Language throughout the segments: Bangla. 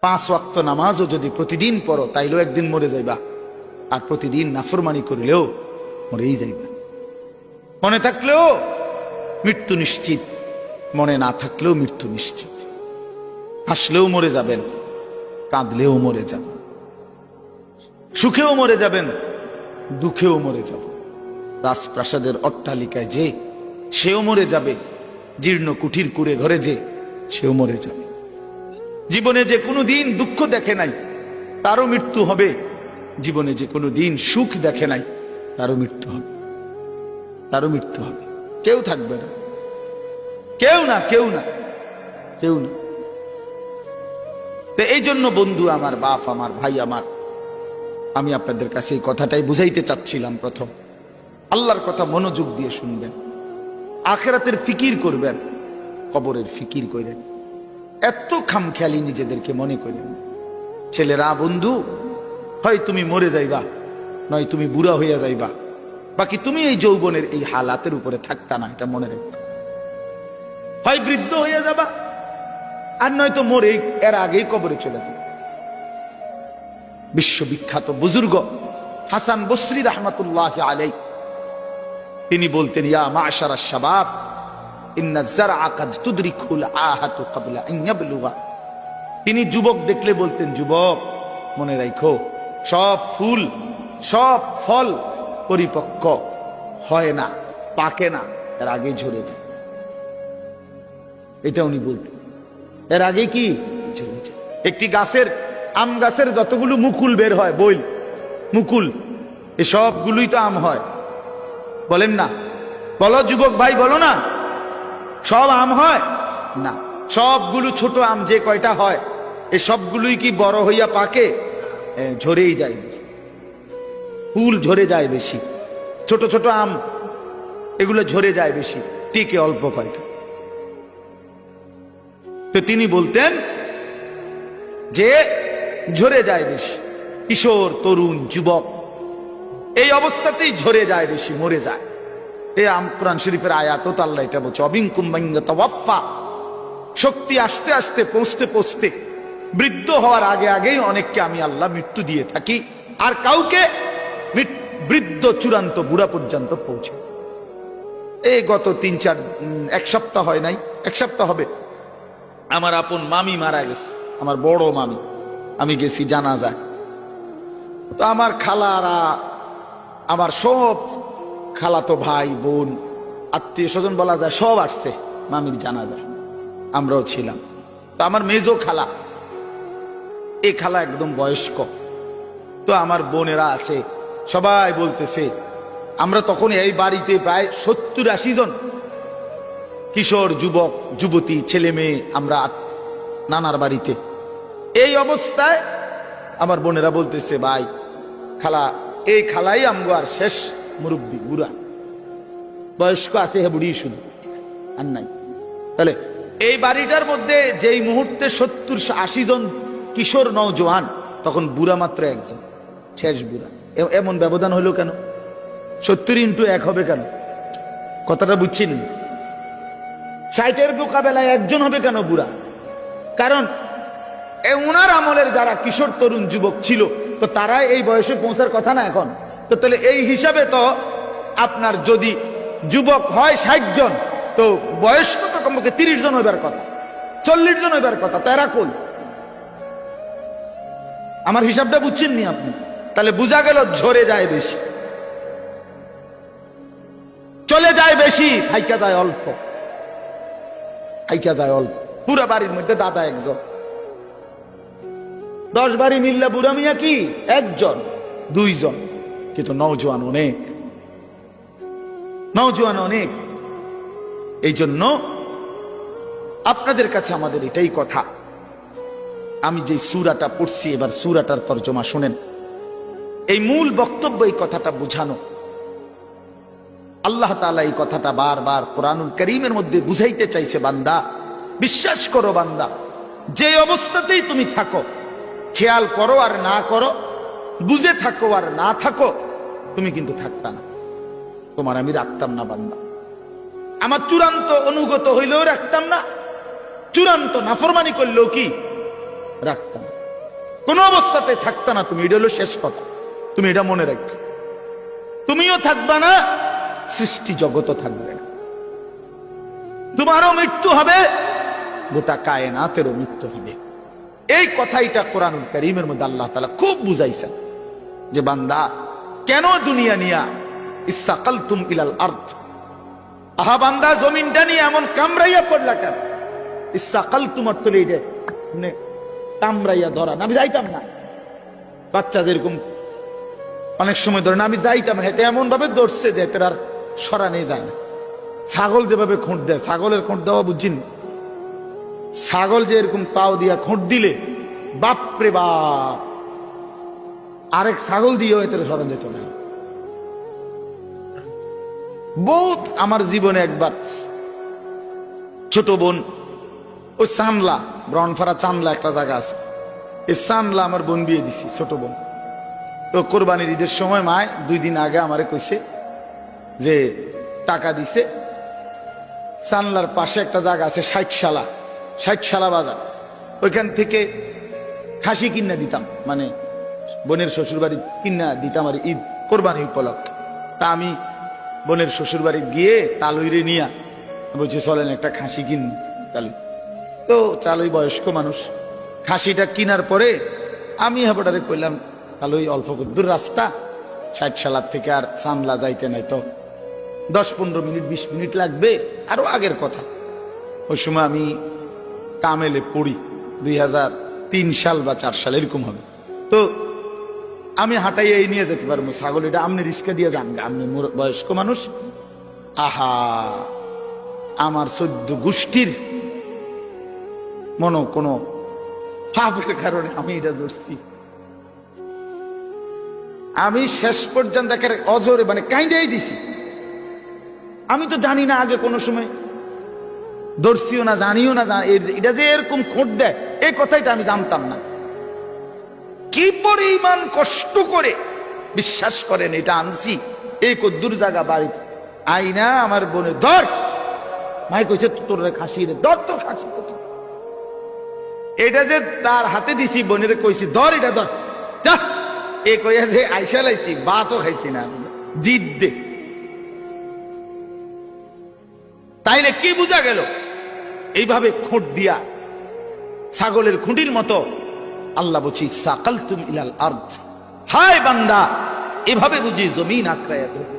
পাঁচ ওয়াক্ত নামাজও যদি প্রতিদিন পড়ো, তাইলেও একদিন মরে যাইবা। আর প্রতিদিন নাফরমানি করিলেও মরেই যাইবা। মনে থাকলেও মৃত্যু নিশ্চিত। মনে না থাকলেও মৃত্যু নিশ্চিত। হাসলেও মরে যাবেন, কাঁদলেও মরে যাবেন। সুখেও মরে যাবেন, দুঃখেও মরে যাবেন। রাজপ্রাসাদের অট্টালিকায় যে সেও মরে যাবে, জীর্ণ কুঠির কুড়ে ঘরে যে সেও মরে যাবে। জীবনে যে কোনো দিন দুঃখ দেখে নাই, তারও মৃত্যু হবে। জীবনে যে কোনো দিন সুখ দেখে নাই, তারও মৃত্যু হবে। তারও মৃত্যু হবে। কেউ থাকবে না। কেউ না কেউ না। কেউ না। তো এই জন্য বন্ধু, আমার বাপ, আমার ভাই, আমার, আমি আপনাদের কাছে এই কথাটাই বুঝাইতে চাচ্ছিলাম প্রথম। আল্লাহর কথা মনোযোগ দিয়ে শুনবেন। আখেরাতের ফিকির করবেন। কবরের ফিকির করেন এত খামখেয়ালি নিজেদেরকে মনে করেন। ছেলেরা, বন্ধু, হয় তুমি মরে যাইবা, নয় তুমি বুড়া হইয়া যাইবা। বাকি তুমি এই যৌবনের এই হালাতের উপরে থাকতা না, এটা মনে রেখো। হয় বৃদ্ধ হইয়া যাবা, আর নয়তো মরে এর আগেই কবরে চলে যাবে। বিশ্ববিখ্যাত বুজুর্গ হাসান বসরি রহমতুল্লাহ আলাই তিনি বলতেন, ইয়া মাশারা শাবাব তিনি যুবক দেখলে বলতেন, যুবক, মনে রাখো সব ফুল, সব ফল পরিপক্ক, হয় না, পাকে না, এর আগে ঝরে যায়। এটা উনি বলতেন। এর আগে কি? একটি গাছের, আম গাছের যতগুলো মুকুল বের হয়, বইল, মুকুল এ সবগুলোই তো আম হয়। বলেন না। বলো, যুবক ভাই, বলো না। সব আম হয়? না। সবগুলো ছোট আম যে কয়টা হয় এ সবগুলোই কি বড় হইয়া পাকে? ঝরেই যায়। ফুল ঝরে যায় বেশি। ছোট ছোট আম এগুলো ঝরে যায় বেশি। টিকে অল্প কয়টা। তো তিনি বলতেন যে ঝরে যায় বেশি। কিশোর তরুণ যুবক এই অবস্থাতেই ঝরে যায় বেশি মরে যায়। এ কোরআন শরীফের আয়াত তো আল্লাহ এটা বলছে অবিঙ্কুম শক্তি আসতে আসতে, পৌঁছতে পৌঁছতে, বৃদ্ধ হওয়ার আগে আগেই অনেককে আমি আল্লাহ মৃত্যু দিয়ে থাকি, আর কাউকে বৃদ্ধ চূড়ান্ত বুড়া পর্যন্ত পৌঁছে। এই গত তিন চার এক সপ্তাহ হয় নাই, এক সপ্তাহ হবে। আমার আপন মামি মারা গেছে, আমার বড় মামি। আমি গেছি জানা যায় তো আমার খালারা, আমার সব খালাতো ভাই, বোন, আত্মীয় স্বজন বলা যায়, সব আসছে। মামির জানা যায় আমরাও ছিলাম। তো আমার মেজো খালা এই খালা একদম বয়স্ক। তো আমার বোনেরা আছে, সবাই বলতেছে, আমরা তখন এই বাড়িতে প্রায় সত্তর আশি জন কিশোর যুবক, যুবতী, ছেলে মেয়ে, আমরা নানার বাড়িতে। এই অবস্থায় আমার বোনেরা বলতেছে, ভাই, খালা, এই খালাই আমগো আর শেষ। মুরব্বী, বুড়া। বয়স্ক আছে হে বুড়ি শুধু আর নাই। তাহলে এই বাড়িটার মধ্যে যেই মুহূর্তে সত্তর আশি জন কিশোর নওজোয়ান, তখন বুড়া মাত্র একজন, শেষ বুড়া। এমন ব্যবধান হলো কেন? সত্তর ইন্টু এক হবে কেন? কথাটা বুঝছেন? ষাটের মোকাবেলায় একজন হবে কেন বুড়া? কারণ এ উনার আমলের যারা কিশোর তরুণ যুবক ছিল, তো তারা এই বয়সে পৌঁছার কথা না এখন। তো তাহলে এই হিসাবে তো আপনার যদি যুবক হয় ষাট জন, তো বয়স্ক তো কমপক্ষে তিরিশ জন হইবার কথা? চল্লিশ জন হইবার কথা তারা কই আমার হিসাবটা বুঝছেন নি আপনি? তাহলে বোঝা গেল ঝরে যায় বেশি। চলে যায় বেশি থাইকা যায় অল্প। থাইকা যায় অল্প। পুরা বাড়ির মধ্যে দাদা একজন। দশ বাড়ি মিললে বুড়া মিয়া কি? একজন, দুইজন। কিন্তু নৌজওয়ান অনেক? নৌজওয়ান অনেক। এই জন্য আপনাদের কাছে আমাদের এটাই কথা। আমি যে সুরাটা পড়ছি, এবার সুরাটার তর্জমা শুনেন। এই মূল বক্তব্য এই কথাটা বুঝানো। আল্লাহ তালা এই কথাটা বারবার কোরআনুল করিমের মধ্যে বুঝাইতে চাইছে, বান্দা। বিশ্বাস করো, বান্দা। যে অবস্থাতেই তুমি থাকো, খেয়াল করো আর না করো, বুঝে থাকো আর না থাকো। তুমি কিন্তু থাকতা না। তোমার আমি রাখতাম না বান্দা। আমার চূড়ান্ত অনুগত হইলেও রাখতাম না। চূড়ান্ত নাফরমানি করলেও কি? রাখতাম। কোন অবস্থাতে থাকতা না তুমি, এটা হলো শেষ কথা। তুমি এটা মনে রাখবে। তুমিও থাকবা না, সৃষ্টি জগতও থাকবে না। তোমারও মৃত্যু হবে, গোটা কায়নাতেরও মৃত্যু হবে। এই কথাইটা কোরআন করিমের মধ্যে আল্লাহ তালা খুব বুঝাইছেন। যে বান্দা কেন দুনিয়া নিয়া? ইসাকাল তুম ইলাল আর্থ আহা বান্দা, জমিনটা নিয়ে এমন কামড়াইয়া পড়লা কেন? ইসাকাল তোমার তুলে মানে কামড়াইয়া ধরা। না, আমি যাইতাম না। বাচ্চা যেরকম অনেক সময় ধরে, না, আমি যাইতাম না। এমন ভাবে দৌড়ছে যে এতে আর সরানে যায় না। ছাগল যেভাবে খোঁট দেয়, ছাগলের খোঁট দেওয়া বুঝিন। ছাগল যে এরকম পাও দিয়া খোঁট দিলে, বাপরে বাপ! আরেক ছাগল দিয়েও এতে সরান যেত না। বহুত আমার জীবনে একবার ছোট বোন ওই চানলা ব্রনফারা চানলা একটা জায়গা আছে। এই চানলা আমার বোন বিয়ে দিছি, ছোট বোন। তো কোরবানির ঈদের সময় মায় দুই দিন আগে আমারে কইছে যে টাকা দিছে। চানলার পাশে একটা জায়গা আছে ষাটশালা ষাটশালা বাজার। ওইখান থেকে খাসি কিনে দিতাম মানে বোনের শ্বশুর বাড়ি কিনা দিতাম আর ঈদ কোরবানি উপলক্ষে। তা আমি বোনের শ্বশুর বাড়ি গিয়ে তালুইরে নিয়া বলছি, চলেন একটা খাসি কিন তালুই। তো চালুই বয়স্ক মানুষ, খাসিটা কিনার পরে আমি হাবড়ারে কইলাম, তালুই অল্প দূর রাস্তা, ষাট সালার থেকে আর সামলা যাইতে নাই তো। দশ পনেরো মিনিট, বিশ মিনিট লাগবে, আরও আগের কথা। ওই সময় আমি কামেলে পড়ি, দুই হাজার তিন সাল বা চার সাল, এরকম হবে। তো আমি হাঁটাই এই নিয়ে যেতে পারব। ছাগল এটা আপনি রিস্কা দিয়ে যান। আপনি বয়স্ক মানুষ। আহা! আমার চোদ্দ গোষ্ঠীর মনো কোনো পাপের কারণে আমি এটা ধরছি। আমি শেষ পর্যন্ত একেবারে অজরে মানে কাইন্দাই দিছি। আমি তো জানি না আগে কোনো সময় ধরছিও না, জানিও না এটা যে এরকম খোঁট দেয় এই কথাইটা আমি জানতাম না। কি পরিমাণ কষ্ট করে? বিশ্বাস করেন, এটা আনছি। এই কদ্দুর জায়গা বাড়িতে। আইনা আমার বোনে ধর! মাই কইছে, তোর খাসি রে, ধর তোর খাসি এটা যে তার হাতে দিছি, বোনের কইছি, ধর এটা, ধর। যা! এ কইয়া যে আইসা লাইছি তো খাইছি না জিদ দে। তাইলে কি বোঝা গেল? এইভাবে খুঁট দিয়া ছাগলের খুঁটির মতো আল্লাহ বলছি সাকাল তুম ইলাল আর্থ হায় বান্দা, এভাবে বুঝি জমিন আক্রায় ধরল।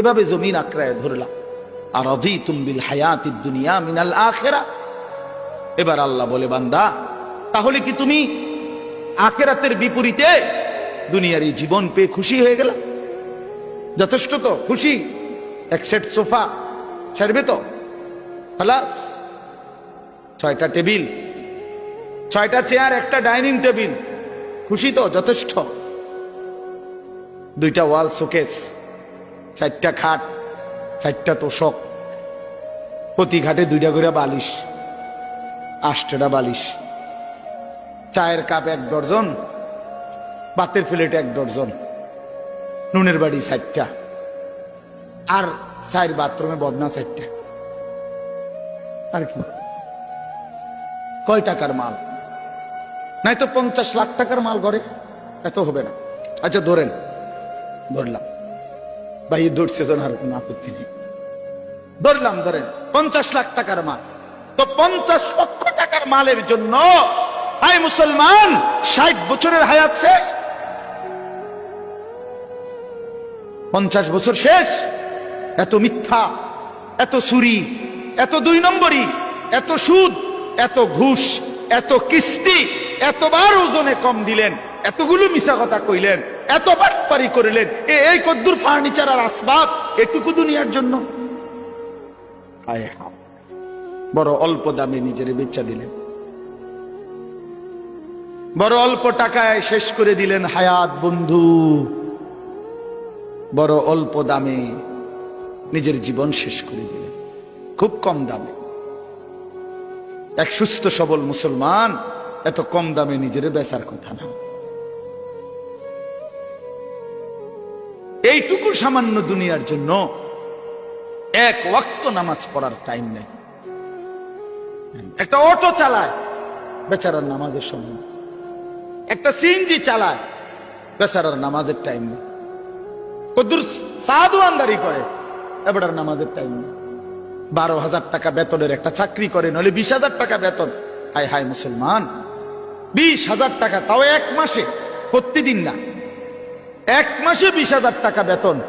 এভাবে জমিন আক্রায় ধরলাম আর অধি তুমবিল হায়াতি দুনিয়া মিনাল আখেরা। এবার আল্লাহ বলে, বান্দা, তাহলে কি তুমি আখেরাতের বিপরীতে দুনিয়ার এই জীবন পেয়ে খুশি হয়ে গেল? যথেষ্ট তো, খুশি? এক সেট সোফা, ছাড়বে তো? খালাস, ছয়টা টেবিল ছয়টা চেয়ার, একটা ডাইনিং টেবিল। খুশি তো, যথেষ্ট। দুইটা ওয়াল শোকেস চারটা খাট, চারটা তোষক। প্রতি ঘাটে দুইটা করে বালিশ আষ্টটা বালিশ। চায়ের কাপ এক ডর্জন বাতের প্লেট এক ডর্জন নুনের বাড়ি চারটা, আর চার বাথরুমে বদনা চারটা। আর কি? কয় টাকার মাল? নাই তো পঞ্চাশ লাখ টাকার মাল ঘরে। এত হবে না। আচ্ছা ধরেন। ধরলাম। ভাই ধরছে আর কোনো আপত্তি নেই। ধরলাম, ধরেন, পঞ্চাশ লাখ টাকার মাল। তো পঞ্চাশ লক্ষ টাকার মালের জন্য হায় মুসলমান, ষাট বছরের হায়াত শেষ। পঞ্চাশ বছর শেষ। এত মিথ্যা, এত চুরি, এত দুই নম্বরই, এত সুদ, এত ঘুষ, এত কিস্তি এতবার ওজনে কম দিলেন, এতগুলো মিশা কথা কইলেন এত বাটপারি করিলেন এই কদ্দুর ফার্নিচার আর আসবাব এটুকু দুনিয়ার জন্য। বড় অল্প দামে নিজের বেচা দিলেন। বড় অল্প টাকায় শেষ করে দিলেন হায়াত বন্ধু। বড় অল্প দামে নিজের জীবন শেষ করে দিলেন। খুব কম দামে। এক সুস্থ সবল মুসলমান এত কম দামে নিজের বেচার কথা না। এইটুকু সামান্য দুনিয়ার জন্য এক ওয়াক্ত নামাজ পড়ার টাইম নেই। একটা অটো চালায়, বেচারার নামাজের সময়। একটা সিএনজি চালায়, বেচারার নামাজের টাইম নেই। কদ্দুর সাধু আন্দারি করে, এবার নামাজের টাইম নেই। বারো হাজার টাকা বেতনের একটা চাকরি করে, নইলে বিশ হাজার টাকা বেতন। হায় হায় মুসলমান। বিশ হাজার টাকা, তাও এক মাসে, প্রতিদিন না। এক মাসে বিশ হাজার টাকা বেতন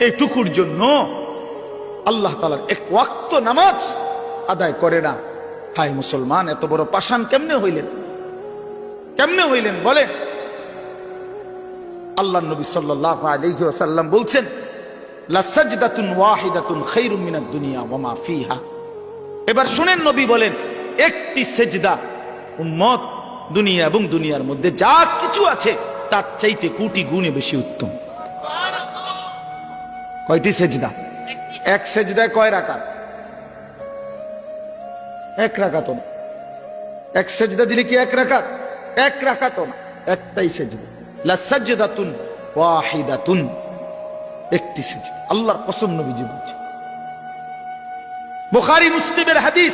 এইটুকুর জন্য আল্লাহ তালার এক ওয়াক্ত নামাজ আদায় করে না। হায় মুসলমান, এত বড় পাষাণ কেমনে হইলেন? কেমনে হইলেন বলেন? আল্লাহ নবী সাল্লাল্লাহু আলাইহি ওয়াসাল্লাম বলছেন এবার শুনেন নবী বলেন, একটি সেজদা উম্মত দুনিয়া এবং দুনিয়ার মধ্যে যা কিছু আছে, তার চাইতে কোটি গুণে বেশি উত্তম। কয়টি সেজদা? এক সেজদায় কয় রাকাত? এক রাকাত না। এক সেজদা দিলে কি এক রাকাত? এক রাকাত না। একটাই সেজদা। লাসাজদাতুন ওয়াহিদাতুন। একটি সেজদা। আল্লাহর কসম নবীজি বলছে। বুখারী, মুসলিমের হাদিস।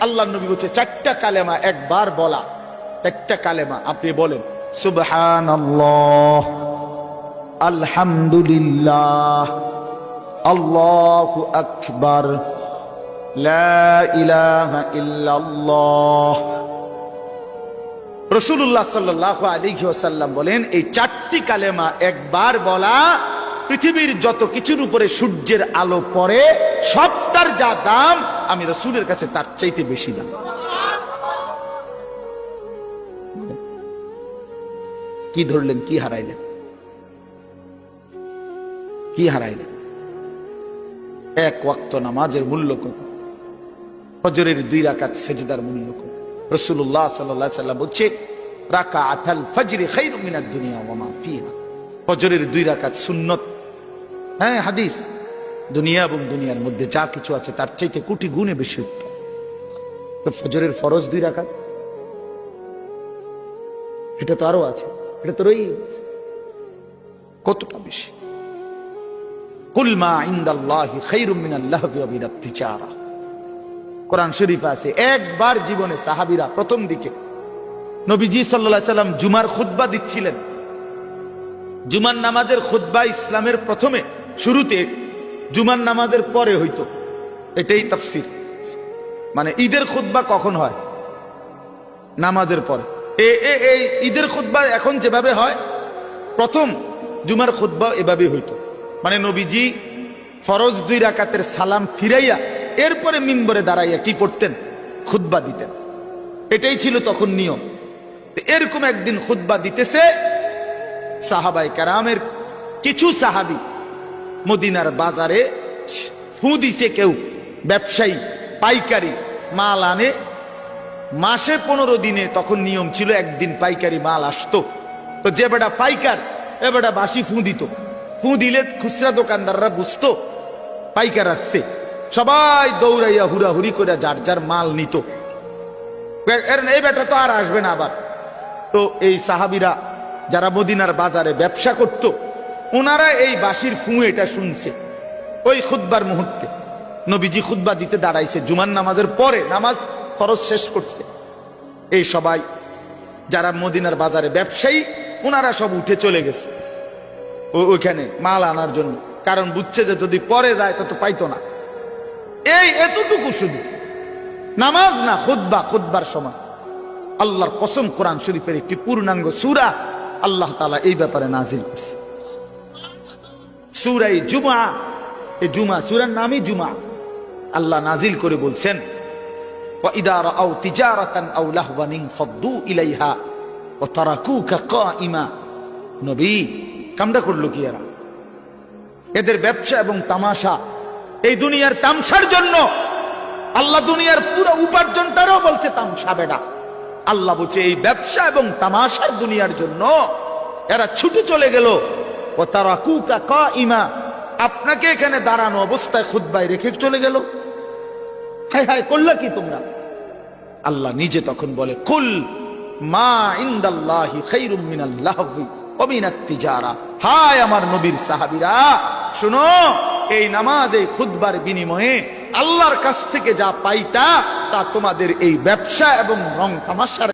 আল্লাহ নবী বলছে, চারটা কালেমা একবার বলা। চারটা কালেমা, আপনি বলেন, সুবহানাল্লাহ, আলহামদুলিল্লাহ, আল্লাহু আকবার রসুল্লাহ সাল্লাহ আলিহি ওসাল্লাম বলেন, এই চারটি কালেমা একবার বলা, পৃথিবীর যত কিছুর উপরে সূর্যের আলো পড়ে, সবটার যা দাম আমি রসুলের কাছে তার চাইতে বেশি দাম। কি ধরলেন, কি হারাইলেন? কি হারাইলেন? এক ওয়াক্ত নামাজের মূল্য কত? ফজরের দুই রাকাত সেজদার মূল্য কত? রসুল্লাহ সাল্লাহ সাল্লাম বলছে রাকা আথাল মিনাদ দুনিয়া ওয়া মা ফিহা। ফজরের দুই রাকাত সুন্নত। হ্যাঁ হাদিস। দুনিয়া এবং দুনিয়ার মধ্যে যা কিছু আছে, তার চাইতে কোটি গুণে বেশি উত্তম। ফজরের ফরজ দুই রাকাত? এটা তো আরও আছে। বেশি? একবার জীবনে প্রথম দিকে নবীজি সাল্লাম জুমার দিচ্ছিলেন। নামাজের ইসলামের প্রথমে, শুরুতে জুমার নামাজের পরে হইতো। এটাই তাফসির। মানে ঈদের খুতবা কখন হয়? নামাজের পরে। এই ঈদের খুতবা এখন যেভাবে হয়, প্রথম জুমার খুতবা এভাবে হইত। মানে নবীজি ফরজ দুই রাকাতের সালাম ফিরাইয়া এরপরে মিম্বরে দাঁড়াইয়া কি করতেন? খুতবা দিতেন। এটাই ছিল তখন নিয়ম। এরকম একদিন খুতবা দিতেছে সাহাবাই কারামের কিছু সাহাবি মদিনার বাজারে ফু দিছে কেউ, ব্যবসায়ী, পাইকারি, মাল আনে মাসে পনেরো দিনে তখন নিয়ম ছিল, একদিন পাইকারি মাল আসতো। তো যে বেটা পাইকার, এ বেটা বাসি ফু দিত। ফুঁ দিলে খুচরা দোকানদাররা বুঝতো, পাইকার আসছে। সবাই দৌড়াইয়া হুড়াহুড়ি করে যার যার মাল নিত। এই বেটা তো আর আসবে না আবার। তো এই সাহাবিরা যারা মদিনার বাজারে ব্যবসা করত ওনারা এই বাসির ফু এটা শুনছে। ওই খুদ্বার মুহূর্তে। নবীজি খুদ্া দিতে দাঁড়াইছে। জুমান নামাজের পরে নামাজ খরচ শেষ করছে। এই সবাই যারা মদিনার বাজারে ব্যবসায়ী ওনারা সব উঠে চলে গেছে। ওইখানে মাল আনার জন্য। কারণ বুঝছে যে যদি পরে যায় তত পাইতো না। এই এতটুকু শুধু। নামাজ না খুদ্া খুদ্বার সময় আল্লাহর কসম কোরআন শরীফের একটি পূর্ণাঙ্গ সুরা আল্লাহ তালা এই ব্যাপারে নাজিল করছে। সুরাই জুমা এই জুমা সুরার নামই জুমা আল্লাহ নাজিল করে বলছেন وإذا رأوا تجارة أو لهوا انفضوا إليها وتركوك قائما নবী কামটা করলো কি এরা এদের ব্যবসা এবং তামাশা এই দুনিয়ার তামসার জন্য আল্লাহ দুনিয়ার পুরো উপার্জনটারও বলছে তামসা বেডা আল্লাহ বলছে এই ব্যবসা এবং তামাশার দুনিয়ার জন্য এরা ছুটে চলে গেল ও তারা কুকা ক ইমা আপনাকে এখানে দাঁড়ানো অবস্থায় খুদ্বায় রেখে চলে গেল হায় হায় কি তোমরা? আল্লাহ নিজে তখন বলে, কুল মা ইন্দাল্লাহি খাইরুম মিনাল্লাহি হায় আমার নবীর সাহাবীরা, শুনো, এই নামাজ, এই খুদবার বিনিময়ে আল্লাহর কাছ থেকে যা পাইতা তা তোমাদের এই ব্যবসা এবং রং তামাশার